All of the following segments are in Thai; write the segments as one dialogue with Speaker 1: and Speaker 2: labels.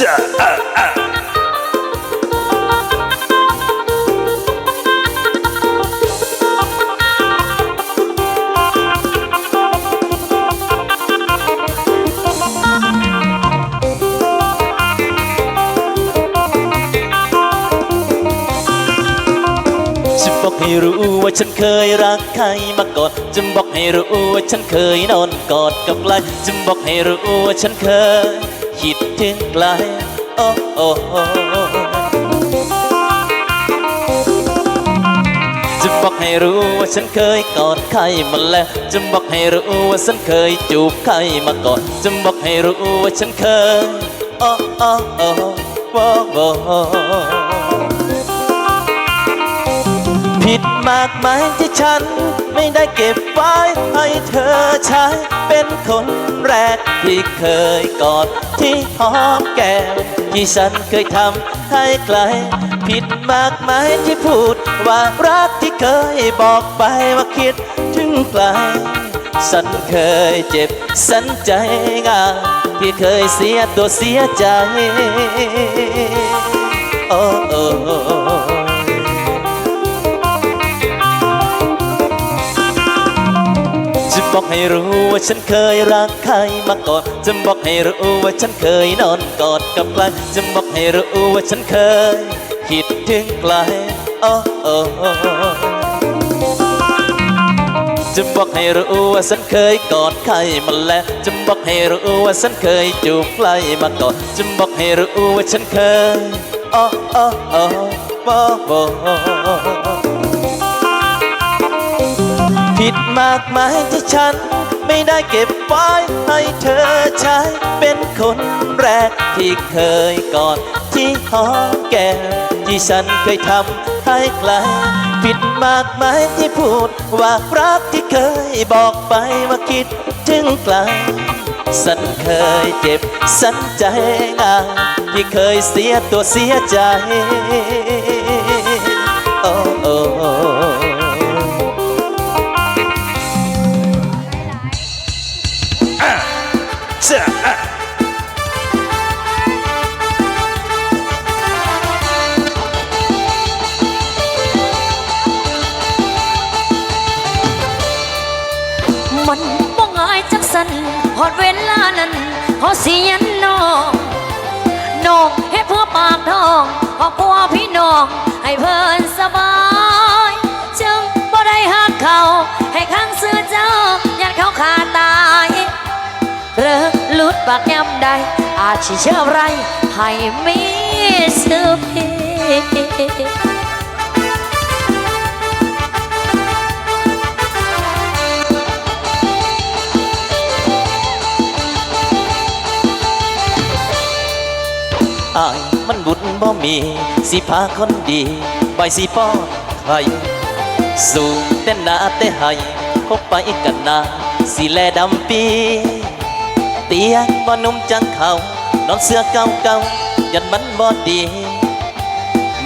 Speaker 1: จะอะอะ
Speaker 2: บอกให้รู้ว่าฉันเคยรักใครมาก่อนจะบอกให้รู้ว่าฉันเคยนอนกอดกับใครจะบอกให้รู้ว่าฉันเคย ถึงไกลโอ้โอ้โอ้จะบอกให้รู้ว่าฉันเคยกอดใครมาแล้วจะบอกให้รู้ว่าฉันเคยจูบใครมาก่อนจะบอกให้รู้ว่าฉันเคยโอ้โอ้โอ้โอ้โอ้ ผิดมากไหมที่ฉัน ไม่ได้เก็บไว้ให้เธอใช้ เป็นคนแรกที่เคยกอดที่หอมแก้มที่ฉันเคยทำให้ไกล ผิดมากไหมที่พูดว่ารักที่เคยบอกไปว่าคิดถึงไกลฉันเคยเจ็บสันใจงามที่เคยเสียตัวเสียใจ โอ้ บอกให้รู้ว่าฉันเคยรักใครมาก่อนจะบอกให้รู้ว่าฉันเคยนอนกอดกับใครจะบอกให้รู้ว่าฉันเคยคิดถึงไกลโอ้โอ้โอจะบอกให้รู้ว่าฉันเคยกอดใครมาแล้วจะบอกให้รู้ว่าฉันเคยจูบใครมาก่อนจะบอกให้รู้ว่าฉันเคยโอ้โอ้โอ้โอ้โอ้ ผิดมากมายที่ฉัน ไม่ได้เก็บไว้ให้เธอใช้เป็นคนแรกที่เคยกอดที่หอมแก้มที่ฉันเคยทำให้ไกลผิดมากมายที่พูด ว่ารักที่เคยบอกไปว่าคิดถึงไกลสันเคยเจ็บสันใจงามที่เคยเสียตัวเสียใจ
Speaker 3: มันบ่ง่ายจักสันหอดเวลานั้นขาเสียนน้องน้องเฮ็ดเพื่อปากท้องครอบครัวพี่น้อง ปากย้ำใดอาจเชื่อไรให้มีสืบพี
Speaker 2: อายมันบุญบ่มี สิพาคนดีไปสิป้อนใครสู่แต่หนาแต่ให้คบไปกันนาสิแลดำปี เตียงบ่นุ่มจังเขานอนเสื้อเก่าเก่ายันมันบ่ดี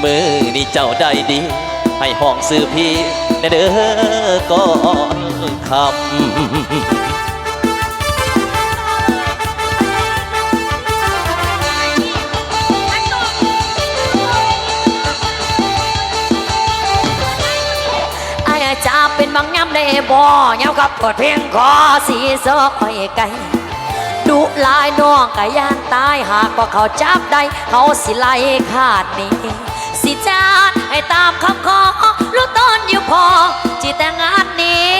Speaker 2: มือนี่เจ้าได้ดี ให้ห้องซื้อพี่แน่เด้อก่อนคำ
Speaker 3: ไอ้ายจะเป็นบางยำได้บ่ยำกับเปิดเพลงขอสีซอยไก่ ดุลายน้องกะย่านตายหากว่าเขาจับได้เขาสิไล่ขาดนี้สิจานให้ตามคำขอรู้ต้นอยู่พอจิแต่งงานนี้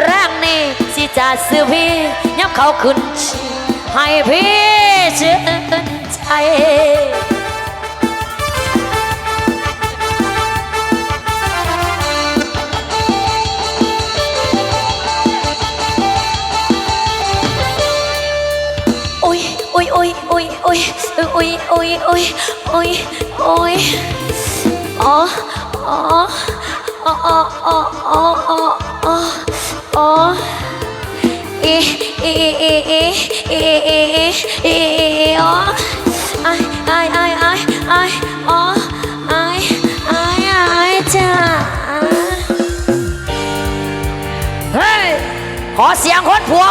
Speaker 3: แรงนี้สิจะซื้อพี่ยับเขาขึ้นชีให้พี่ชื่นใจ อ้ยโอ้ยโอ้ยโอ้ยโอ้ยโอ้ยโอ้ยโอ้ยโอ้ยอ๋ออ๋ออ๋ออ๋ออ๋ออ๋ออ๋ออ๋ออ๋อเอเอเอเอเอเอเอเออ๋อไอไอไอไอไออ๋อไอไอไอจ้าเฮ้ยขอเสียงคนผัว